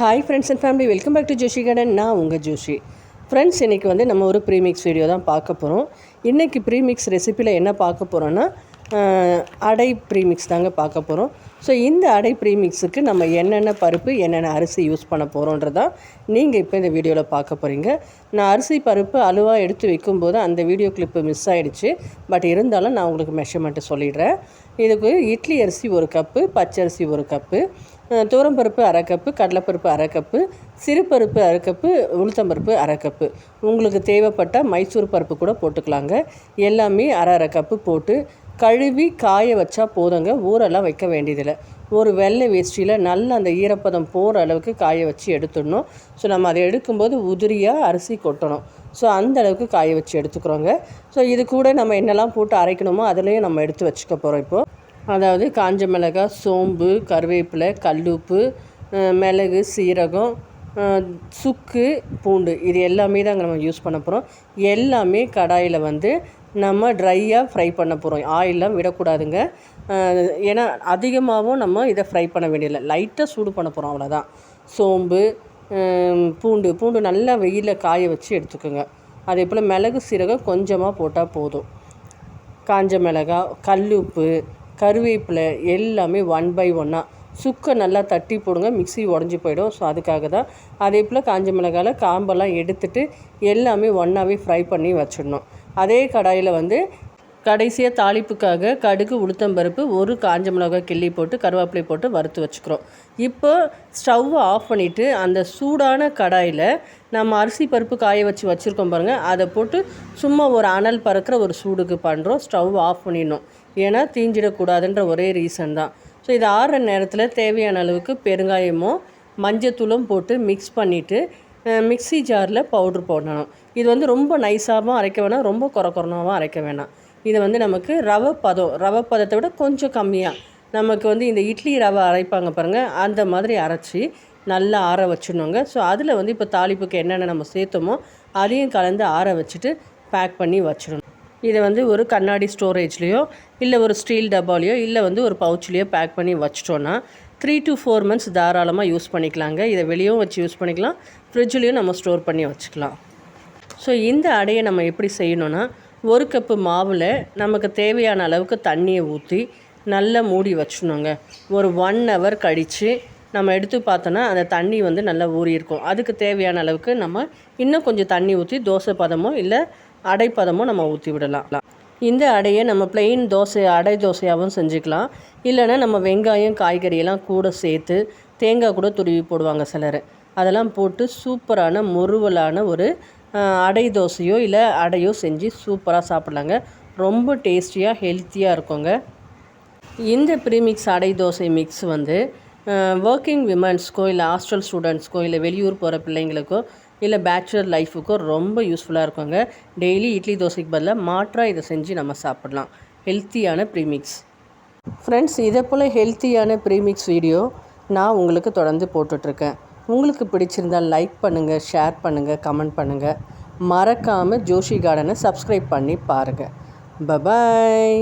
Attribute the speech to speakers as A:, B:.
A: Hi friends and family welcome back to Joshi garden நான் உங்கள் Joshi. Friends இன்றைக்கி வந்து நம்ம ஒரு ப்ரீமிக்ஸ் வீடியோ தான் பார்க்க போகிறோம் இன்றைக்கி ப்ரீமிக்ஸ் ரெசிப்பியில் என்ன பார்க்க போகிறோன்னா அடை ப்ரீமிக்ஸ் தாங்க பார்க்க போகிறோம் ஸோ இந்த அடை ப்ரீமிக்ஸுக்கு நம்ம என்னென்ன பருப்பு என்னென்ன அரிசி யூஸ் பண்ண போகிறோன்றதான் நீங்கள் இப்போ இந்த வீடியோவில் பார்க்க போகிறீங்க நான் அரிசி பருப்பு அலுவா எடுத்து வைக்கும்போது அந்த வீடியோ கிளிப்பு மிஸ் ஆகிடுச்சு பட் இருந்தாலும் நான் உங்களுக்கு மெஷர்மெண்ட்டு சொல்லிடுறேன். இதுக்கு இட்லி அரிசி ஒரு கப்பு பச்சரிசி ஒரு கப்பு துவரம்பருப்பு அரை கப்பு கடலைப்பருப்பு அரை கப்பு சிறுபருப்பு அரை கப்பு உளுத்தம்பருப்பு அரை கப்பு. உங்களுக்கு தேவைப்பட்ட மைசூர் பருப்பு கூட போட்டுக்கலாங்க. எல்லாமே அரை அரை கப்பு போட்டு கழுவி காய வச்சா போதுங்க. ஊரெல்லாம் வைக்க வேண்டியதில்லை. ஒரு வெள்ளை வேஷ்டியில் நல்லா அந்த ஈரப்பதம் போகிற அளவுக்கு காய வச்சு எடுத்துடணும். ஸோ நம்ம அதை எடுக்கும்போது உதிரியாக அரிசி கொட்டணும். ஸோ அந்த அளவுக்கு காய வச்சு எடுத்துக்கிறோங்க. ஸோ இது கூட நம்ம என்னெல்லாம் போட்டு அரைக்கணுமோ அதுலேயும் நம்ம எடுத்து வச்சுக்க போகிறோம் இப்போது அதாவது காஞ்ச மிளகாய் சோம்பு கருவேப்பிலை கல்லுப்பு மிளகு சீரகம் சுக்கு பூண்டு இது எல்லாமே தாங்க நம்ம யூஸ் பண்ண போகிறோம் எல்லாமே கடாயில் வந்து நம்ம ட்ரையாக ஃப்ரை பண்ண போகிறோம் ஆயிலெலாம் விடக்கூடாதுங்க. ஏன்னா அதிகமாகவும் நம்ம இதை ஃப்ரை பண்ண வேண்டியதில்லை. லைட்டாக சூடு பண்ண போகிறோம் அவ்வளோதான் சோம்பு பூண்டு பூண்டு நல்லா வெயிலில் காய வச்சு எடுத்துக்கோங்க. அதே போல் மிளகு சீரகம் கொஞ்சமாக போட்டால் போதும். காஞ்ச மிளகாய் கல்லுப்பு கருவேப்பிலை எல்லாமே ஒன் பை ஒன்னாக சுக்கை நல்லா தட்டி போடுங்க மிக்ஸி உடஞ்சி போயிடும். ஸோ அதுக்காக தான் அதே போல் காஞ்ச மிளகாயில் காம்பெல்லாம் எடுத்துட்டு எல்லாமே ஒன்றாவே ஃப்ரை பண்ணி வச்சிடணும். அதே கடாயில் வந்து கடைசியாக தாளிப்புக்காக கடுகு உளுத்தம்பருப்பு ஒரு காஞ்ச மிளகாய் கிள்ளி போட்டு கருவேப்பிலை போட்டு வறுத்து வச்சுக்கிறோம். இப்போ ஸ்டவ்வை ஆஃப் பண்ணிவிட்டு அந்த சூடான கடாயில் நம்ம அரிசி பருப்பு காய வச்சு வச்சுருக்கோம் பாருங்கள் அதை போட்டு சும்மா ஒரு அனல் பறக்கிற ஒரு சூடுக்கு பண்ணுறோம் ஸ்டவ் ஆஃப் பண்ணிடணும். ஏன்னா தீஞ்சிடக்கூடாதுன்ற ஒரே ரீசன் தான். ஸோ இது ஆறுற நேரத்தில் தேவையான அளவுக்கு பெருங்காயமும் மஞ்சத்தூளும் போட்டு மிக்ஸ் பண்ணிவிட்டு மிக்ஸி ஜாரில் பவுட்ரு போடணும். இது வந்து ரொம்ப நைஸாகவும் அரைக்க வேணாம் ரொம்ப குறை அரைக்க வேணாம். இது வந்து நமக்கு ரவை பதம் ரவை பதத்தை விட கொஞ்சம் கம்மியாக நமக்கு வந்து இந்த இட்லி ரவை அரைப்பாங்க பாருங்கள் அந்த மாதிரி அரைச்சி நல்லா ஆற வச்சிடணுங்க. ஸோ அதில் வந்து இப்போ தாளிப்புக்கு என்னென்ன நம்ம சேர்த்தோமோ அதையும் கலந்து ஆற வச்சுட்டு பேக் பண்ணி வச்சிடணும். இதை வந்து ஒரு கண்ணாடி ஸ்டோரேஜ்லேயோ இல்லை ஒரு ஸ்டீல் டப்பாலையோ இல்லை வந்து ஒரு பவுச்லேயோ பேக் பண்ணி வச்சிட்டோன்னா த்ரீ டு ஃபோர் மந்த்ஸ் தாராளமாக யூஸ் பண்ணிக்கலாங்க. இதை வெளியும் வச்சு யூஸ் பண்ணிக்கலாம். ஃப்ரிட்ஜ்லேயும் நம்ம ஸ்டோர் பண்ணி வச்சுக்கலாம். ஸோ இந்த அடையை நம்ம எப்படி செய்யணும்னா ஒரு கப்பு மாவில் நமக்கு தேவையான அளவுக்கு தண்ணியை ஊற்றி நல்லா மூடி வச்சுணுங்க ஒரு ஒன் ஹவர் கழித்து நம்ம எடுத்து பார்த்தோன்னா அந்த தண்ணி வந்து நல்லா ஊறி இருக்கும் அதுக்கு தேவையான அளவுக்கு நம்ம இன்னும் கொஞ்சம் தண்ணி ஊற்றி தோசை பதமோ இல்லை அடைப்பதமும் நம்ம ஊற்றி விடலாம் இந்த அடையை நம்ம பிளெயின் தோசை அடை தோசையாகவும் செஞ்சுக்கலாம். இல்லைன்னா நம்ம வெங்காயம் காய்கறியெல்லாம் கூட சேர்த்து தேங்காய் கூட துருவி போடுவாங்க சிலர். அதெல்லாம் போட்டு சூப்பரான முறுவலான ஒரு அடை தோசையோ இல்லை அடையோ செஞ்சு சூப்பராக சாப்பிட்லாங்க. ரொம்ப டேஸ்டியாக ஹெல்த்தியாக இருக்குங்க. இந்த ப்ரீமிக்ஸ் அடை தோசை மிக்ஸ் வந்து ஒர்க்கிங் விமன்ஸ்க்கோ இல்லை ஹாஸ்டல் ஸ்டூடெண்ட்ஸ்க்கோ இல்லை வெளியூர் போகிற பிள்ளைங்களுக்கோ இல்லை பேச்சுலர் லைஃபுக்கோ ரொம்ப யூஸ்ஃபுல்லாக இருக்குங்க. டெய்லி இட்லி தோசைக்கு பதிலாக மாற்றாக இதை செஞ்சு நம்ம சாப்பிட்லாம். ஹெல்த்தியான ப்ரீமிக்ஸ் ஃப்ரெண்ட்ஸ் இதை போல் ஹெல்த்தியான ப்ரீமிக்ஸ் வீடியோ நான் உங்களுக்கு தொடர்ந்து போட்டுட்ருக்கேன். உங்களுக்கு பிடிச்சிருந்தால் லைக் பண்ணுங்கள் ஷேர் பண்ணுங்கள் கமெண்ட் பண்ணுங்கள் மறக்காமல் ஜோஷி கார்டனை சப்ஸ்கிரைப் பண்ணி பாருங்கள் பபாய்